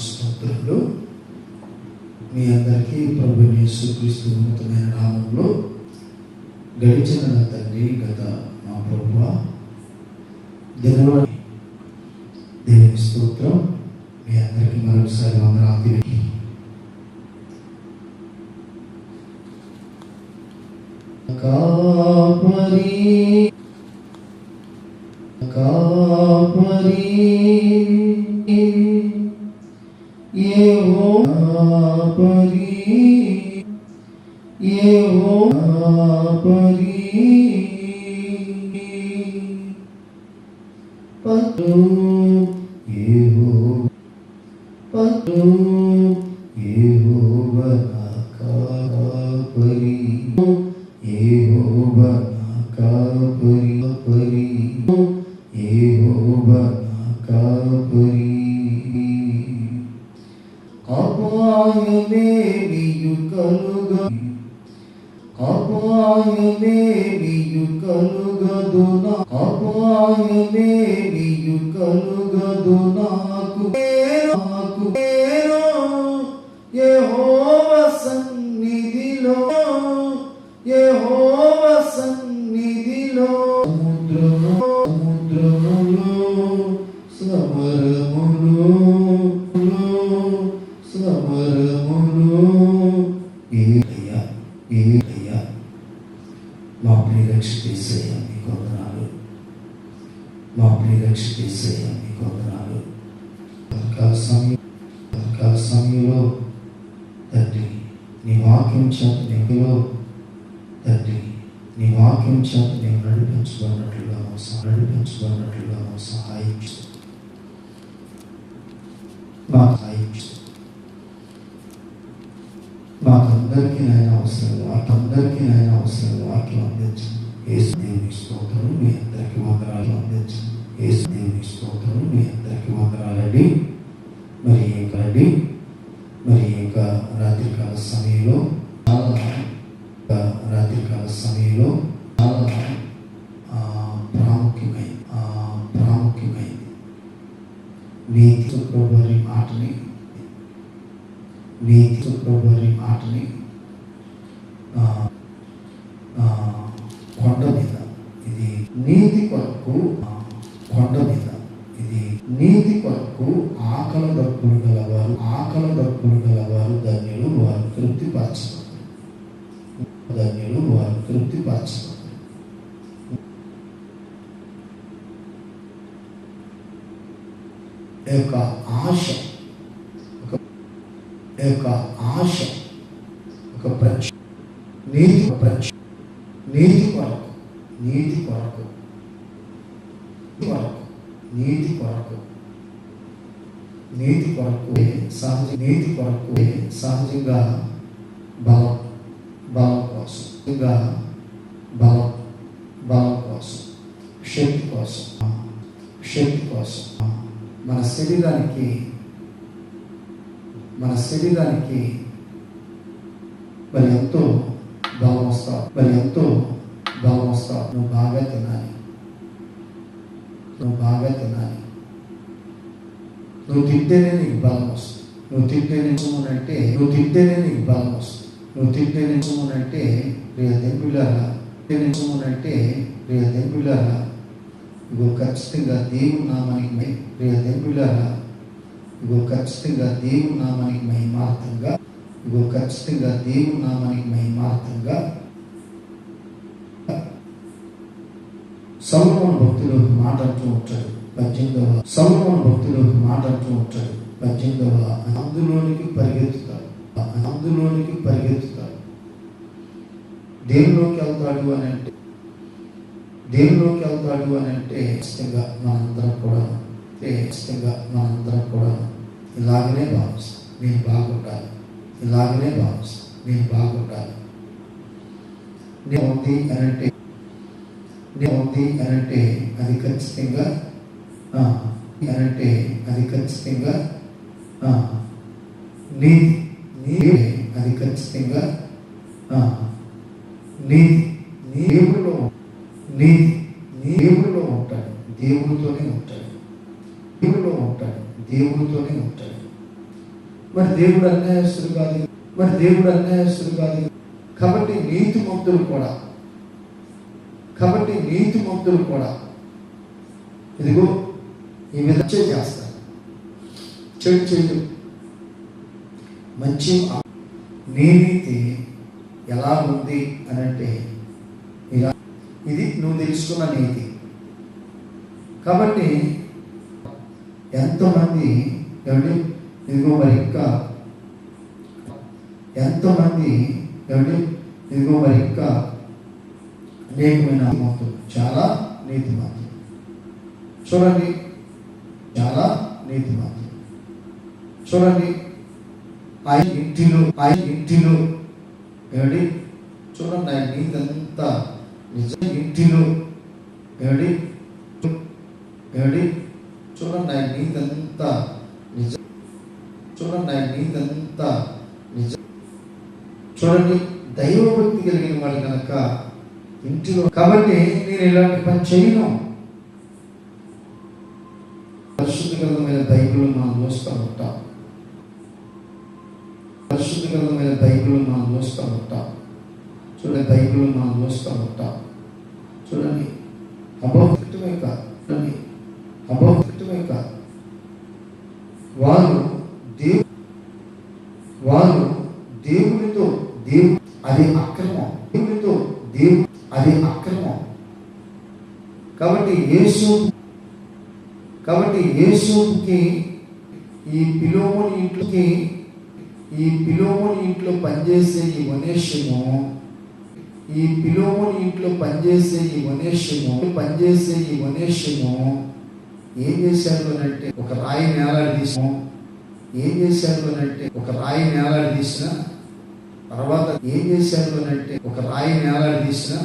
స్తోత్రులు. మీ అందరికీ ప్రభు యేసుక్రీస్తు ఉన్నతమైన నామంలో గడిచిన తండ్రి గత మా ప్రభు దినవాడి యెహోవాపరి పతు Me. యొక్క ఆశ ఒక ప్రచ నీతి ప్రచ నీతి కొరకు నీతి కొరకు. కొరకు నీతి కొరకు. నీతి కొరకు సహజ నీతి కొరకు సహజంగా బలం బలం కోసం. ఇంకా బలం బలం కోసం. శక్తి కోసం. శక్తి కోసం. మన శరీరానికి మన శరీరానికి మరి ఎంతో బలం వస్తావు. మరి ఎంతో బలం వస్తావు. నువ్వు బాగా తినాలి. నువ్వు బాగా తినాలి. నువ్వు తింటేనే నీకు బలం వస్తుంది. నువ్వు తింటేనే అంటే నువ్వు తింటేనే నీకు బలం వస్తుంది. నువ్వు తింటేనే అంటే ప్రియ దెంపులారా అంటే ప్రియ దెంపులారా ఇగో ఖచ్చితంగా దేవుడు నామానికి మై ప్రియ ఇగో ఖచ్చితంగా దేవుని నామానికి మహిమార్థంగా ఇగో ఖచ్చితంగా దేవుని నామానికి మహిమార్థంగా సౌరవన భక్తులు మాట్లాడుతూ మాట ఉంటాడు పద్దెనిమిదవ సౌరవన భక్తులు మాట్లాడుతూ మాట ఉంటాడు పద్దెనిమిదవ అందులోనికి పరిగెత్తుతాడు అందులోనికి పరిగెత్తుతాడు దేవులోకి వెళ్తాడు అని అంటే దేవులోకి వెళ్తాడు అని అంటే ఖచ్చితంగా మనందరం కూడా ఖచ్చితంగా మనందరం కూడా ఇలాగనే భావిస్తాం మీరు బాగుండాలి. ఇలాగనే భావిస్తాం మీరు బాగుండాలి. నేను ఉంది అని అంటే నేను ఉంది అని అంటే అది ఖచ్చితంగా అంటే అది ఖచ్చితంగా ఆ, నీవే అది ఖచ్చితంగా ఆ, నీ దేవుడిలో నీతి నీ దేవుడిలో ఉంటాడు దేవుడితోనే ఉంటాడు. దేవుడితోనే ఉంటాడు. మరి దేవుడు అన్యాయస్తుడు కాదు మరి దేవుడు అన్యాయస్తుడు కాదు కాబట్టి నీతిమంతులు కూడా. కాబట్టి నీతిమంతులు కూడా. ఇదిగో ఈ విధంగా చేస్తారు. చెడు చెడు. మంచి నీ నీతి ఎలా ఉంది అని అంటే ఇలా ఇది నువ్వు తెలుసుకున్న నీతి. కాబట్టి ఎంతమంది ఏమండి? ఇదిగో మరి ఇంకా ఎంతమంది ఏమండి? ఇదిగో మరి ఇంకా అనేకమైన నీతిమంతులు చాలా నీతిమంతులు. చూడండి చాలా నీతిమంతులు. చూడండి ఆయన ఇంటిలో ఆయన ఇంటిలో ఏమండి? చూడండి ఆయన నీతంతా నిజం ఇంటిలో ఏమండి? ఏమండి? చూడండి ఆయన నీతంతా నిజం. చూడండి ఆయన నీతంతా నిజం. చూడండి దైవభక్తి కలిగిన వాడు కనుక ఇంటిలో కాబట్టి నేను ఇలాంటి పని చేయను. పరిశుద్ధ గ్రంథమైన బైబిల్ మనం చూస్తూ ఉంటాం. పరిశుద్ధ గ్రంథమైన బైబిల్ మనం చూస్తూ ఉంటాం. చూడండి బైబిల్ మనం చూస్తూ ఉంటాం. చూడండి అభౌతికమే కాదు చూడండి అభౌతికమే కాదు వారు దేవు వారు దేవునితో దేవు అది అక్రమం దేవునితో దేవు అది అక్రమం కాబట్టి యేసు. కాబట్టి యేసుకి ఈ పిలోముని ఇంట్లోకి ఈ పిలోముని ఇంట్లో పనిచేసే ఈ వనేష్యము ఈ పిలోముని ఇంట్లో పనిచేసే ఈ వనేష్యము పనిచేసే ఈ వనేష్యము ఏం చేశారు అని అంటే ఒక రాయి నేలాడి తీసాము ఏం చేశారు అని అంటే ఒక రాయి నేలాడి తీసిన తర్వాత ఏం చేశారు అని అంటే ఒక రాయి నేలాడి తీసిన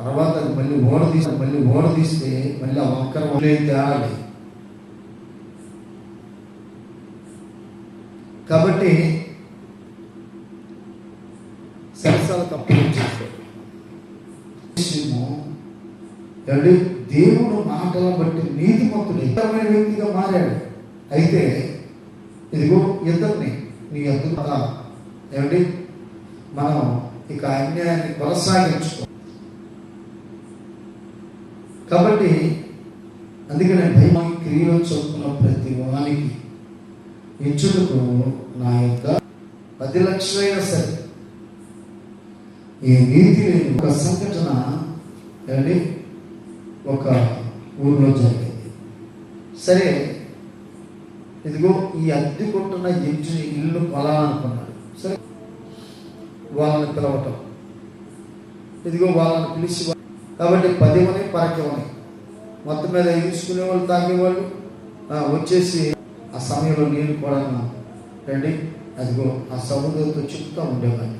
తర్వాత అది మళ్ళీ ఓడ తీసి మళ్ళీ ఓడ తీస్తే మళ్ళీ ఆ వంకర వదిలే తేలాలి కాబట్టి సరసాల తప్పులు చేశాడు దేవుడు మాటల బట్టి నీతిమంతుడు ఇతరమైన వ్యక్తిగా మారాడు. అయితే ఇదిగో ఇద్దరిని నీ ఎద్దు ఏమండి మనం ఇక అన్యాయాన్ని కొనసాగించుకో కాబట్టి అందుకనే భయం క్రియలో చొప్పున ప్రతి వానికి ఇచ్చుటకు నా యొక్క పది లక్షలైనా సరే. ఈ నీతి ఒక సంఘటన అండి ఒక ఊర్లో జరిగింది. సరే ఇదిగో ఈ అద్దె కొట్టున్న ఇంటి ఇల్లు కొలాలనుకున్నాడు సరే వాళ్ళని పిలవటం. ఇదిగో వాళ్ళని పిలిచి కాబట్టి పదివని పరకవని మొత్తం మీద తీసుకునే వాళ్ళు తాగేవాళ్ళు వచ్చేసి ఆ సమయంలో నేను కూడా రండి అదిగో ఆ సముద్రంతో చెప్తూ ఉండేవాడిని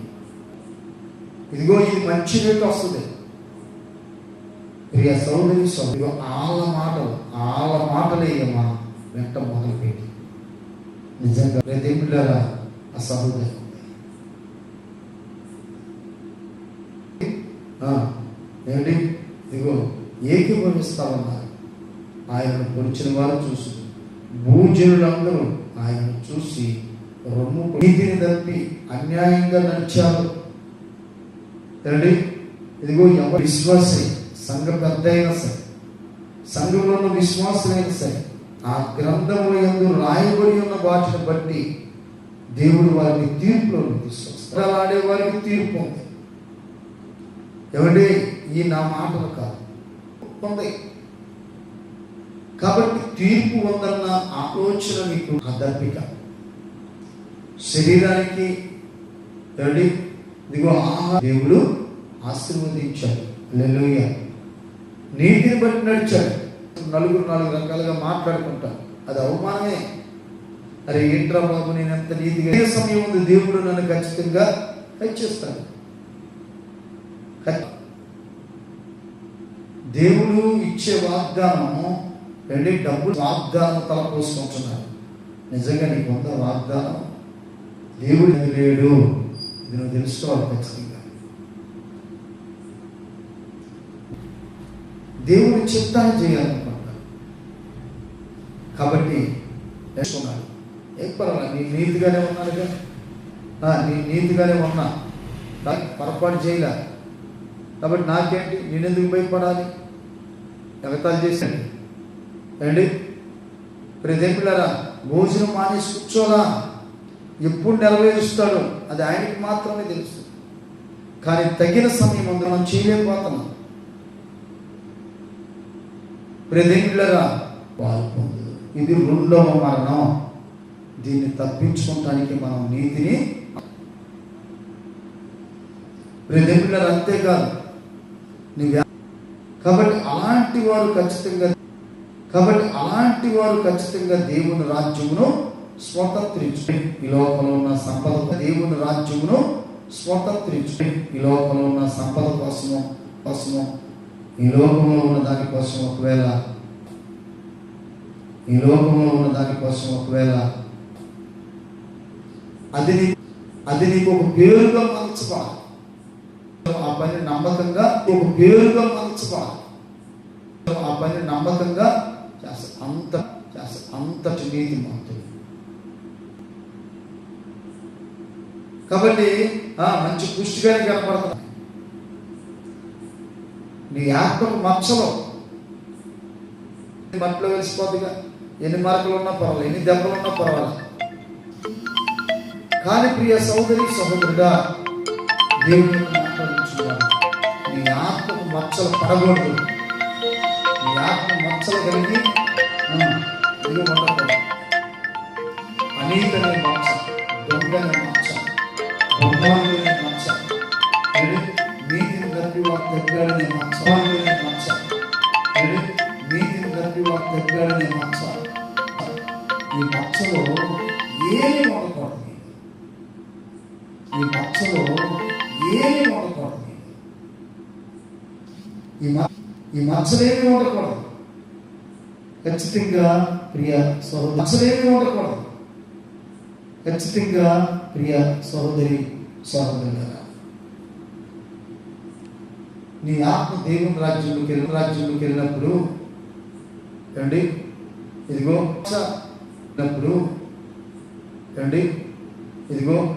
ఇదిగో ఇది మంచి రేటు వస్తుంది. ప్రియ సౌదరి సౌదరి ఆళ్ళ మాటలు ఆళ్ళ మాటలే అమ్మా వెంట మొదలుపెట్టి. నిజంగా ప్రతిమిళ్ళరా ఆ సహోదరి ఆ, ఏమిటి ఇదిగో ఏకీభవిస్తామన్నారు. ఆయనను పొలిచిన వారు చూసి భూజనులందరూ ఆయనను చూసి రొమ్ము నీతిని తప్పి అన్యాయంగా నడిచారు. తండ్రి ఇదిగో ఎవరు విశ్వాసే? సంఘ పెద్ద అయినా సరే సంఘంలో ఉన్న విశ్వాసులైనా సరే ఆ గ్రంథముల ఎందు రాయబడి ఉన్న వాటిని బట్టి దేవుడు వారిని తీర్పులో తీసుకొస్తారు ఆడే వారికి తీర్పు ఉంది. ఏమండి? ఈ నా మాటలు కాదు. ఉంది కాబట్టి తీర్పు ఉందన్న ఆలోచన మీకు అదర్పిక శరీరానికి ఏమండి? ఇదిగో ఆహా దేవుడు ఆశీర్వదించాడు. లెలుయ నీతిని బట్టి నడిచాడు. నలుగురు నాలుగు రకాలుగా మాట్లాడుకుంటారు అది అవమానమే. అరే ఏంట్రా బాబు నేను ఎంత నీతిగా ఏ సమయం ఉంది? దేవుడు నన్ను ఖచ్చితంగా హెచ్చిస్తాను దేవుడు ఇచ్చే వాగ్దానం రెండు డబ్బులు వాగ్దానం తలపోసుకుంటున్నారు నిజంగా నీకు ఉందా వాగ్దానం? దేవుడు లేడు? ఇది నువ్వు తెలుసుకోవాలి ఖచ్చితంగా. దేవుడు చిత్తాన్ని చేయాలనుకుంటా కాబట్టి నేర్చుకున్నాడు. ఏం పర్వాలేదు నీ నీతిగానే ఉన్నాను కదా నీ నీతిగానే ఉన్నా. పొరపాటు చేయలే. కాబట్టి నాకేంటి? నేను ఎందుకు భయపడాలి? ఎగతాలు చేశాను. ఏంటి ప్రదేపులరా భోజనం మానేసి కూర్చోరా. ఎప్పుడు నెరవేరుస్తాడో అది ఆయనకి మాత్రమే తెలుస్తుంది కానీ తగిన సమయం ఉంది మనం చేయలేకపోతున్నాం. ప్రతింపులరా పాల్పొందు ఇది రెండవ మరణం. దీన్ని తప్పించుకోవటానికి మనం నీతిని ప్రదేపులరా అంతేకాదు. నీ కాబట్టి అలాంటి వారు ఖచ్చితంగా కాబట్టి అలాంటి వారు ఖచ్చితంగా దేవుని రాజ్యమును స్వతంత్రించు ఈ లోకంలో ఉన్న సంపద దేవుని రాజ్యమును స్వతంత్రించు ఈ లోకంలో ఉన్న సంపద కోసము కోసము ఈ లోకంలో ఉన్న దానికోసం ఒకవేళ ఈ లోకంలో ఉన్న దానికోసం ఒకవేళ అది అది నీకు ఒక పేరుగా మలచుకోవాలి ఆ పని నమ్మకంగా ఒక పేరుగా మలుచుకోవాలి ఆ పని నమ్మకంగా చేస్తారు అంత చేస్తారు అంతటి నీతి మంతులు కాబట్టి మంచి పుష్టిగానే కనపడుతుంది నీ ఆత్మకు మచ్చలు. మట్లో వెలిసిపోతుందిగా ఎన్ని మార్కులు ఉన్నా పర్వాలేదు. ఎన్ని దెబ్బలు ఉన్నా పర్వాలేదు. కానీ ప్రియ సోదరి సహోదరుడా దేవుని మాట్లాడించుకోవాలి నీ ఆత్మకు మచ్చలు పడకూడదు. నీ ఆత్మ మచ్చలు కలిగి ఆ, ఉండకూడదు. అనీతనే మచ్చ దొంగనే మచ్చ బొమ్మలనే మచ్చ నీతిని కలిపి వారు తగ్గాడనే మచ్చ. ఈ ఉండకూడదు. ఖచ్చితంగా ప్రియ సహోదరి మచ్చలేమి ఉండకూడదు. ఖచ్చితంగా ప్రియ సహోదరి సహోదరుల నీ ఆత్మ దేవుని రాజ్యంలోకి వెళ్ళిన రాజ్యంలోకి వెళ్ళినప్పుడు రండి ఇదిగో మచ్చ వెళ్ళినప్పుడు ఇదిగో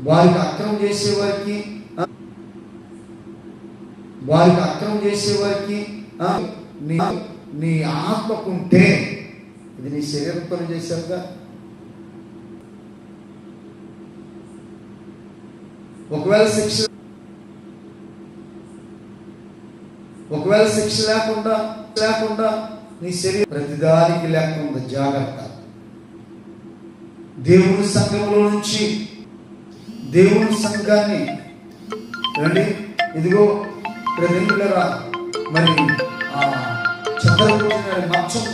వారికి అక్రమం చేసే వారికి వారికి అక్రమం చేసేవారికి వారికి నీ నీ ఆత్మకుంటే ఇది నీ శరీరంతో చేశారుగా ఒకవేళ శిక్ష ఒకవేళ శిక్ష లేకుండా లేకుండా నీ శరీరం ప్రతిదానికి లేకుండా జాగ్రత్త. దేవుని సంఘంలో నుంచి దేవుని సంఘాన్ని రండి. ఇదిగో ప్రతినిధులరా మరి ఆ చంద్రబాబు మచ్చం.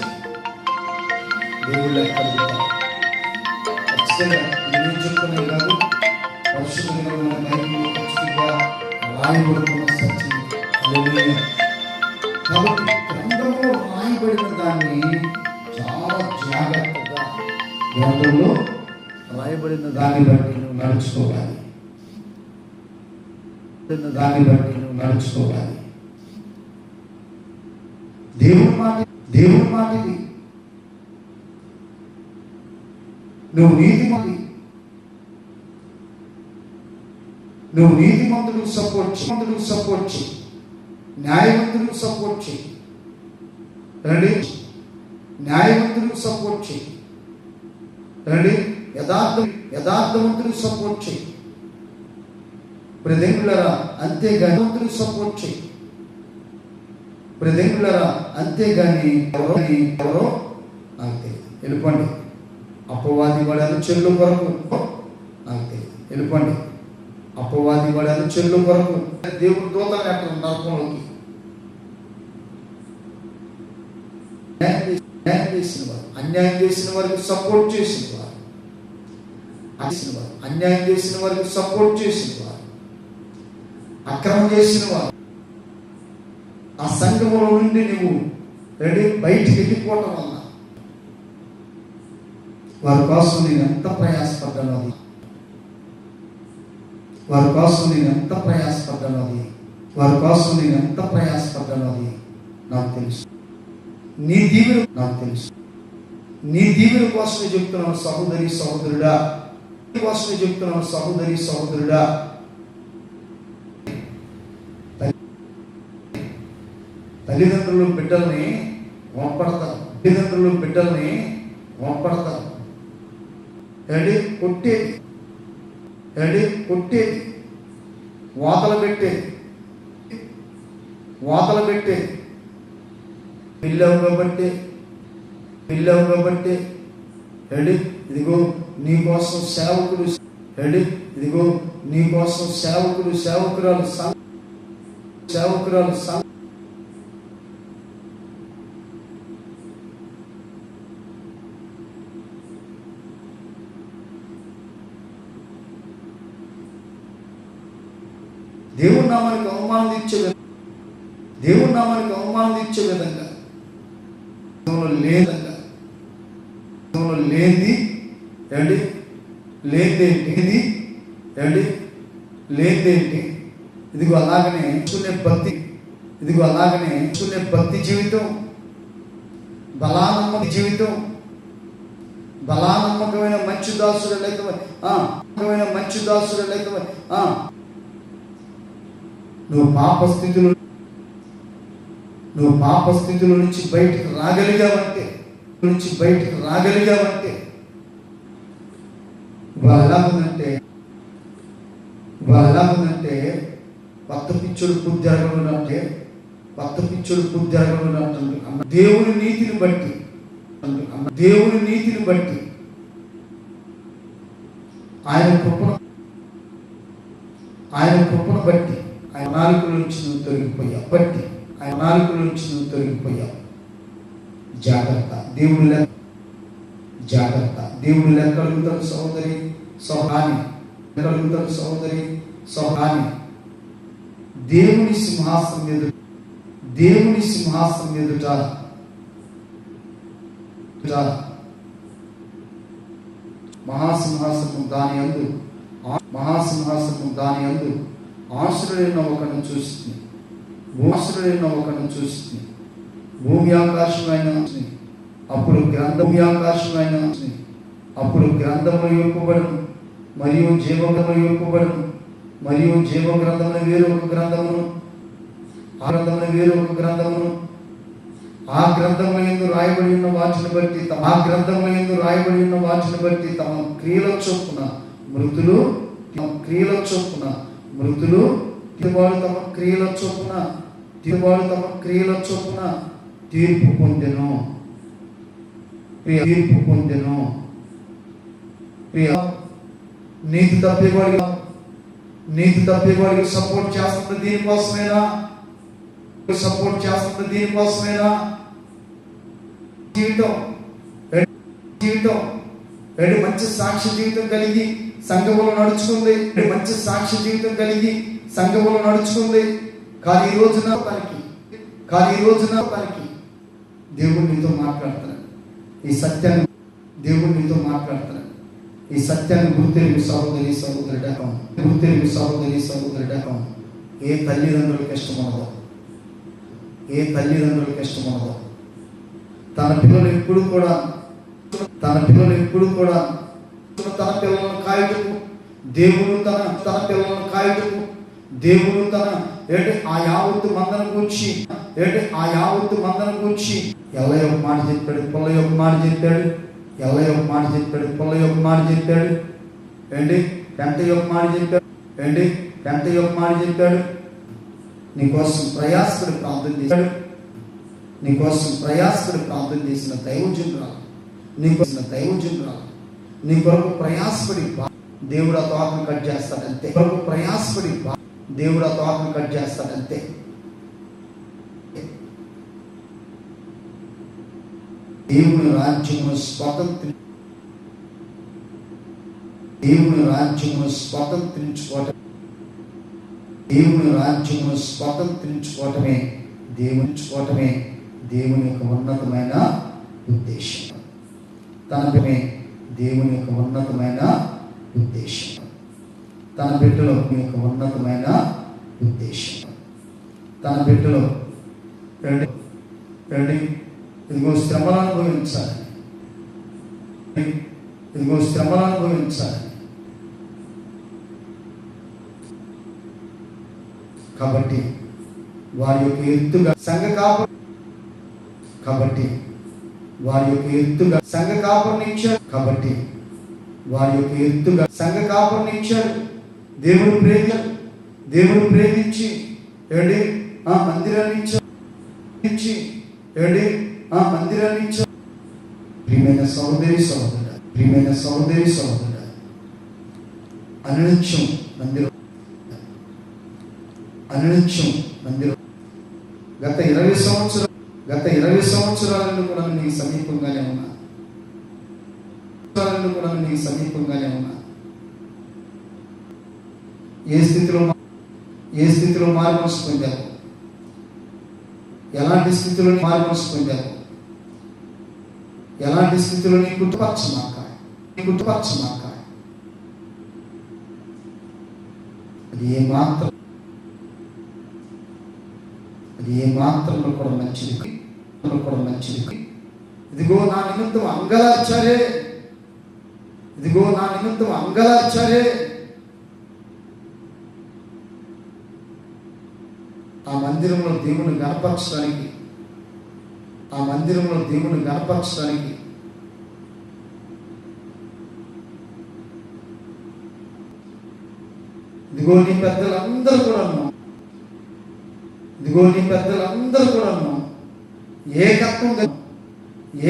దేవుళ్ళ కలుగుతారు ఖచ్చితంగా నేను చెప్తున్నది కాదు పరిశుద్ధంగా ఉన్న బైబిల్లో ఖచ్చితంగా రాయబడుతున్న సత్యం. కాబట్టి గ్రంథంలో రాయబడిన దాన్ని చాలా జాగ్రత్తగా గ్రంథంలో రాయబడిన దాన్ని బట్టి నడుచుకోవాలి. దాన్ని బట్టి నడుచుకోవాలి. దేవుని మాట దేవుని మాటది నువ్వు నీతి నువ్వు నీతిమంతులకు సపోర్ట్ మంతులకు సపోర్ట్ చేయి న్యాయవంతులకు సపోర్ట్ చేయి రండి. న్యాయవంతులకు సపోర్ట్ చేయి రండి. యథార్థం యథార్థవంతులకు సపోర్ట్ చేయి ప్రదేములరా అంతేగాని సపోర్ట్ చేయి ప్రదేములరా అంతేగాని ఎవరో ఎవరో నాకు తెలియదు వెళ్ళిపోండి అపవాది వాడాను చెల్లు కొరకు నాకు తెలియదు వెళ్ళిపోండి అపవాది వాడాను చెల్లు కొరకు దేవుడు దూతలు అక్కడ నరకంలోకి న్యాయం చేసిన వారు అన్యాయం చేసిన వారికి సపోర్ట్ చేసిన వారు అన్యాయం చేసిన వారికి సపోర్ట్ చేసిన వారు అక్రమం చేసిన వారు ఆ సంఘములో నుండి నువ్వు రెడీ బయటికి వెళ్ళిపోవటం వల్ల వారి కోసం నేను ఎంత ప్రయాసపడ్డాను అది. వారి కోసం నేను ఎంత ప్రయాసపడ్డాను అది. వారి కోసం నేను ఎంత ప్రయాసపడ్డాను అది నాకు తెలుసు. నీ దీవెన నాకు తెలుసు. నీ దీవెన కోసమే చెప్తున్నాను సహోదరి సహోదరుడా. నీ కోసమే చెప్తున్నాను సహోదరి సహోదరుడా. తల్లిదండ్రులు బిడ్డల్ని వంపడతారు. తల్లిదండ్రులు బిడ్డల్ని వంపడతారు. ఏడి కొట్టేది. ఏడి కొట్టేది. వాతలు పెట్టేది. వాతలు పెట్టేది. పిల్లవు కాబట్టి పిల్లవు కాబట్టి ఏడి ఇదిగో నీ కోసం సేవకుడు ఏడి ఇదిగో నీ కోసం సేవకుడు సేవకురాలు సం- సేవకురాలు సం- దేవుని నామానికి అవమానం ఇచ్చే విధంగా దేవుని నామానికి అవమానం ఇచ్చే విధంగా లేదంగా దేవునిలో లేనిది ఏమండి లేనిదేంటి ఇది ఏమండి లేనిదేంటి ఇదిగో అలాగనే చూనే భక్తి ఇదిగో అలాగనే చూనే భక్తి జీవితం బలానమ్మక జీవితం బలానమ్మకమైన మంచి దాసుడు లేక ఆ, మంచి దాసుడు లేక నువ్వు పాప స్థితిలో నువ్వు పాప స్థితిలో నుంచి బయటకు రాగలిగావంటే నుంచి బయటకు రాగలిగావంటే ఇవాళ ఎలా ఉందంటే ఇవాళ ఎలా ఉందంటే భక్త పిచ్చుడు బుద్ధి అంటే భక్త పిచ్చుడు బుద్ధి అన్న దేవుని నీతిని బట్టి దేవుని నీతిని బట్టి ఆయన కృపను ఆయన కృపను బట్టి ఆయన నాలుగుల నుంచి నువ్వు తొలగిపోయావు. బట్టి ఆయన నాలుగుల నుంచి నువ్వు తొలగిపోయావు. జాగ్రత్త. దేవుడు లెక్క జాగ్రత్త. దేవుడు లెక్కలుగుతాడు సహోదరి సహాని లెక్కలుగుతాడు సహోదరి సహాని దేవుని సింహాసనం ఎదుట దేవుని సింహాసనం ఎదుట మహాసింహాసనం దాని అందు మహాసింహాసనం దాని అందు ఆశ్రయన ఒకను చూస్తుంది ఆశ్రయున్న ఒకను చూస్తుంది భూమి ఆకాశమైన అప్పుడు గ్రంథ ఆకాశమైన అప్పుడు గ్రంథము యొక్కబడను మరియు జీవగ్రంథము యొక్కబడను మరియు జీవ గ్రంథమును వేరు ఒక గ్రంథమును ఆ గ్రంథమును వేరు ఒక గ్రంథమును ఆ గ్రంథముల ఎందు రాయబడి ఉన్న వాటిని బట్టి తమ- ఆ గ్రంథముల ఎందు రాయబడి ఉన్న వాటిని బట్టి తమ క్రియల చొప్పున మృతులు తమ క్రియల చొప్పున మృతులు తమ క్రియల చొప్పున తిరువాడు తమ క్రియల చొప్పున తీర్పు పొందెను. ప్రియ తీర్పు పొందెను. ప్రియ నీతి తప్పేవాడిగా నీతి తప్పేవాడికి సపోర్ట్ చేస్తుంది దీనికోసమేనా? సపోర్ట్ చేస్తుంది దీనికోసమేనా? జీవితం జీవితం రెండు మంచి సాక్షి జీవితం కలిగి సంఘములు నడుచుకుంది. రెండు మంచి సాక్షి జీవితం కలిగి సంఘములు నడుచుకుంది. కానీ ఈ రోజున తనకి కానీ ఈ రోజున తనకి దేవుడు నీతో మాట్లాడతాడు. ఈ సత్యాన్ని దేవుడు నీతో మాట్లాడతాడు. ఈ సత్యాన్ని గుర్తెరిగి సహోదరి సహోదరుడకం గుర్తెరిగి సహోదరి సహోదరుడకం ఏ తల్లిదండ్రులకు ఇష్టమనదో ఏ తల్లిదండ్రులకు ఇష్టమనదో తన పిల్లలు ఎప్పుడు కూడా తన పిల్లలు ఎప్పుడు కూడా తన పిల్లలను కాయటము దేవుడు తన తన పిల్లలను కాయటము దేవుడు తన ఏంటి ఆ యావత్తు మందను గురించి ఏంటి ఆ యావత్తు మందను గురించి? ఎల్లయ్య యొక్క మాట చెప్పాడు పుల్ల యొక్క మాట చెప్పాడు ఎల్లయ్య యొక్క మాట చెప్పాడు పుల్ల యొక్క మాట చెప్పాడు. ఏంటి? పెంటయ్య యొక్క మాట చెప్పాడు. ఏంటి? పెంటయ్య యొక్క మాట చెప్పాడు. నీకోసం ప్రయాసపడి ప్రార్థన చేశాడు. నీకోసం ప్రయాసపడి ప్రార్థన చేసిన దైవజనురాలు నీకోసం దైవజనురాలు నీ కొరకు ప్రయాసపడి దేవుడు ఆ తోటను కట్ చేస్తాడంతే. కొరకు ప్రయాసపడి బా- దేవుడు ఆ తోటను కట్ చేస్తాడంతే. దేవుని రాజ్యము స్వతంత్ర దేవుని రాజ్యము స్వతంత్రించుకోవటం దేవుని రాజ్యము స్వతంత్రించుకోవటమే దేవునించుకోవటమే దేవుని యొక్క ఉన్నతమైన ఉద్దేశం. తనమే దేవుని యొక్క ఉన్నతమైన ఉద్దేశం. తన బిడ్డలో మీ యొక్క ఉన్నతమైన ఉద్దేశం. తన బిడ్డలో రెండు రెండు ఇదిగో శ్రమలు అనుభవించాలి. ఇదిగో శ్రమలు అనుభవించాలి. కాబట్టి వారి యొక్క ఎత్తుగా సంఘ కాపు కాబట్టి వారి యొక్క ఎత్తుగా సంఘ కాపురిని ఇచ్చారు. కాబట్టి వారి యొక్క ఎత్తుగా సంఘ కాపురిని ఇచ్చారు. దేవుడు ప్రేమ దేవుడు ప్రేమించి ఏడి ఆ మందిరాన్ని ఇచ్చి ఏడి ఆ మందిరాన్ని ఇచ్చారు ప్రియమైన సహోదరి సహోదరుడ ప్రియమైన సహోదరి సహోదరుడ అనునిత్యం మందిరం. అనునిత్యం మందిరం. గత ఇరవై సంవత్సరాలు గత ఇరవై సంవత్సరాలను కూడా నీ సమీపంగానే ఉన్నా. సంవత్సరాలను కూడా నీ సమీపంగానే ఉన్నా. ఏ స్థితిలో ఏ స్థితిలో మారు మనసు ఎలాంటి స్థితిలో మారు మనసు ఎలాంటి స్థితిలో నీ కుటుంబపరచమాక నీ కుటుంబపరచమాక అది ఏ మాత్రం అది ఏ మాత్రంలో కూడా మంచిది కూడా మంచిది ఇదిగో నా నిమిత్తం అంగలార్చారే ఇదిగో నా నిమిత్తం అంగలార్చారే ఆ మందిరంలో దేవుని గనపరచడానికి ఆ మందిరంలో దేవుని గనపరచడానికి ఇదిగో నీ పెద్దలందరూ కూడా ఇదిగో నీ పెద్దలందరూ కూడా ఏకత్వం కలిగి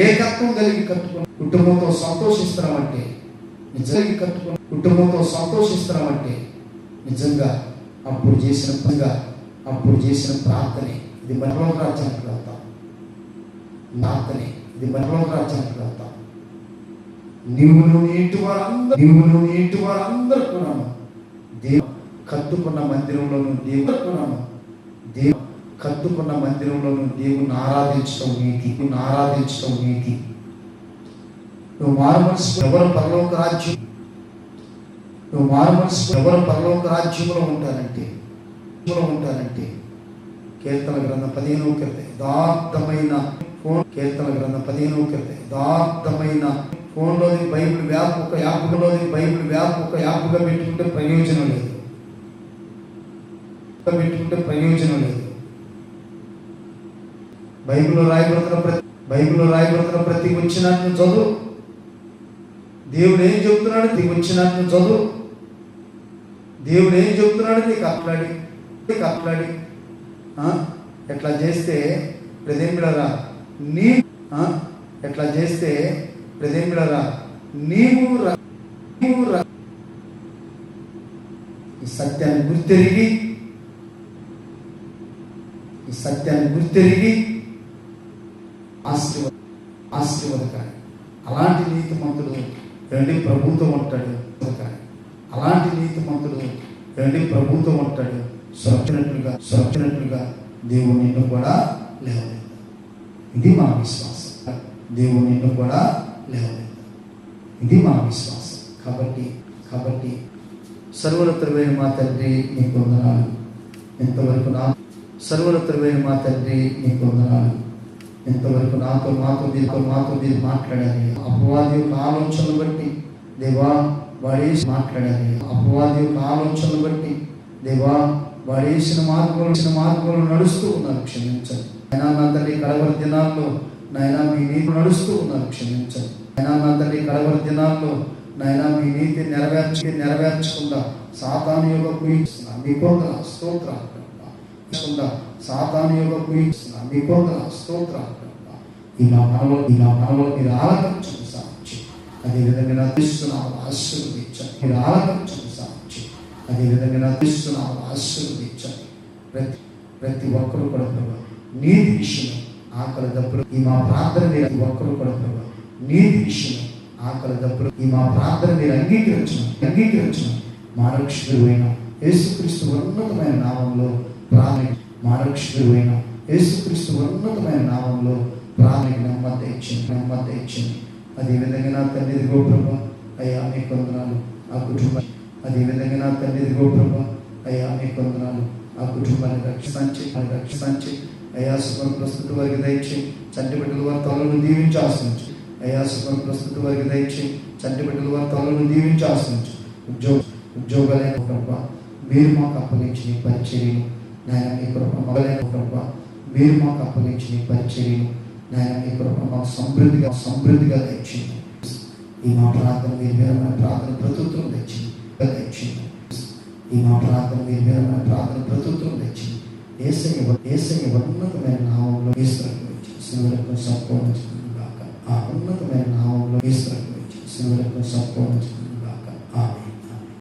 ఏకత్వం కలిగి కట్టుకుని కుటుంబంతో సంతోషిస్తున్నామంటే నిజంగా కట్టుకుని కుటుంబంతో సంతోషిస్తున్నామంటే నిజంగా అప్పుడు చేసిన పనిగా అప్పుడు చేసిన ప్రార్థనే. ఇది మనలో రాజ్యానికి వెళ్తాం ప్రార్థనే. ఇది మనలో రాజ్యానికి వెళ్తాం నీవు నీ ఇంటి వారందరూ నీవు నీ ఇంటి వారందరూ కూడాను దేవు కత్తుకున్న మందిరంలోను దేవుడు కూడాను దేవు కత్తుకున్న మందిరంలోను దేవుని ఆరాధించడం నీతి నువ్వు ఆరాధించడం నీతి. నువ్వు మారు మనసు ఎవరు పరలోక రాజ్యం నువ్వు మారు మనసు ఎవరు పరలోక రాజ్యంలో ఉంటారంటే రాజ్యంలో ఉంటారంటే కీర్తన గ్రంథం పదిహేను కీర్త యథార్థమైన ఫోన్ కీర్తన గ్రంథం పదిహేను కీర్త యథార్థమైన ఫోన్లోని బైబిల్ వ్యాప్ ఒక యాప్లోని బైబిల్ వ్యాప్ ఒక యాప్గా పెట్టుకుంటే ప్రయోజనం లేదు. పెట్టుకుంటే ప్రయోజనం లేదు. బైబిల్లో రాయబడుతున్న ప్రతి బైబిల్లో రాయబడుతున్న ప్రతి వచ్చినాన్ని చదువు. దేవుడు ఏం చెప్తున్నాడు నీకు వచ్చినాన్ని చదువు దేవుడు ఏం చెప్తున్నాడు నీకు అట్లాడి కాపాడి ఎట్లా చేస్తే ప్రదేమిడరా నీ ఎట్లా చేస్తే ప్రదేమిడరా నీవు నీవు ఈ సత్యాన్ని గుర్తెరిగి. ఈ సత్యాన్ని గుర్తిరిగి ఆశీర్వ ఆశీర్వదకారి అలాంటి నీతిమంతుడు రండి ప్రభుత్వం ఉంటాడు? అలాంటి నీతి మంతుడు రండి ప్రభుత్వం ఉంటాడు? సురక్షినట్లుగా సురక్షినట్లుగా దేవుడు నిన్ను కూడా లేవలేదు ఇది మా విశ్వాసం. దేవుడు నిన్ను కూడా లేవలేదు ఇది మా విశ్వాసం. కాబట్టి కాబట్టి సర్వోన్నతమైన మా తండ్రి నీకు వందనాలు ఎంతవరకు నా సర్వోన్నతమైన మా తండ్రి నీకు వందనాలు ఎంతవరకు నాతో మాతో మీతో మాతో మీరు మాట్లాడాలి అపవాది యొక్క ఆలోచనలు బట్టి దేవా వాడేసి మాట్లాడాలి అపవాది యొక్క ఆలోచనలు బట్టి దేవా వారు వేసిన మార్గంలో వేసిన మార్గంలో నడుస్తూ ఉన్నారు క్షమించండి. అయినా నా తల్లి కలవర దినాల్లో నాయన మీ నీతి నడుస్తూ ఉన్నారు క్షమించండి. అయినా నా తల్లి కలవర దినాల్లో నాయన మీ నీతి నెరవేర్చి నెరవేర్చకుండా సాతాను యొక్క కుయిస్తున్నా మీ కొందర స్తోత్రాలు సాతాను యొక్క కుయిస్తున్నా మీ కొందర స్తోత్ర ఈ నా మనలో ఈ నా మనలో మీరు ఆలకించండి సాక్షి. అదేవిధంగా విధంగా ఆశీర్వదించండి. మీరు ఆలకించండి. అదేవిధంగా అదే విధంగా ఆశీర్వదించండి ప్రతి ప్రతి ఒక్కరు కూడా ప్రభావ నీతి విషయం ఆకలి దప్పులు ఈ మా ప్రార్థన మీరు ఒక్కరు కూడా ప్రభావ నీతి విషయం ఆకలి దప్పులు ఈ మా ప్రార్థన మీరు అంగీకరించిన అంగీకరించిన మా రక్షకుడైన యేసుక్రీస్తు ఉన్నతమైన నామంలో ప్రాణి మా రక్షకుడైన యేసుక్రీస్తు ఉన్నతమైన నామంలో ప్రాణికి నమ్మత ఇచ్చింది నమ్మత ఇచ్చింది అదేవిధంగా నా తండ్రి ఇదిగో ప్రభా అయ్యా మీ కొందనాలు ఆ కుటుంబం అదేవిధంగా నా తండ్రి ఇదిగో ప్రభా అయ్యా మీకు వందనాలు ఆ కుటుంబాన్ని రక్షించి రక్షించి అయా సుఖం ప్రస్తుత వారికి దయచి చంటి బిడ్డల వారి తలను దీవించి ఆశ్రయించు అయా సుఖం ప్రస్తుత వారికి దయచి చంటి బిడ్డల వారి తలను దీవించి ఆశ్రయించు ఉద్యోగ ఉద్యోగాలైన ప్రభా మీరు మాకు అప్పగించిన ఈ పరిచర్యలు నాయన మీ కృప మొదలైన ప్రభా మీరు మాకు అప్పగించిన ఈ పరిచర్యలు నాయన మీ కృప మాకు సమృద్ధిగా సమృద్ధిగా తెచ్చింది ఈ మా ప్రార్థన మీరు విరమైన ప్రార్థన ప్రతుత్వం తెచ్చింది తెచ్చింది ఈ మా ప్రార్థన మీరు విరమైన ప్రార్థన బ్రతుకుతో తెచ్చింది ఏసై ఏసై ఉన్నతమైన నామంలో ఈశ్వరకు శివులకు సంపూర్ణ ఆ ఉన్నతమైన నామంలో ఈశ్వరకు శివులకు సంపూర్ణ